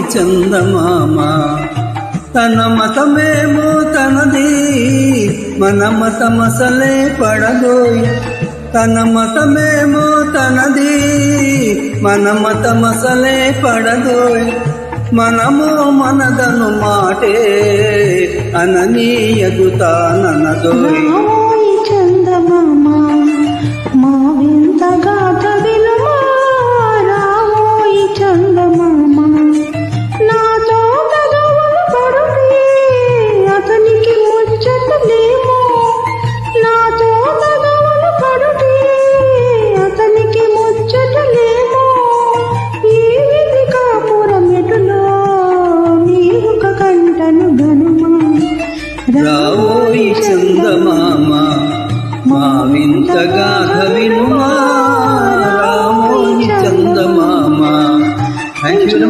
చందమామ. తన మతమేమో తనది మన మతమసలే పడదోయ్ తన మతమేమో తనది మన మతమసలే పడదోయ్ మనము మనదను మాటే అననీయదు రావోయి చందమామ మా వింత గాథ వినుమా?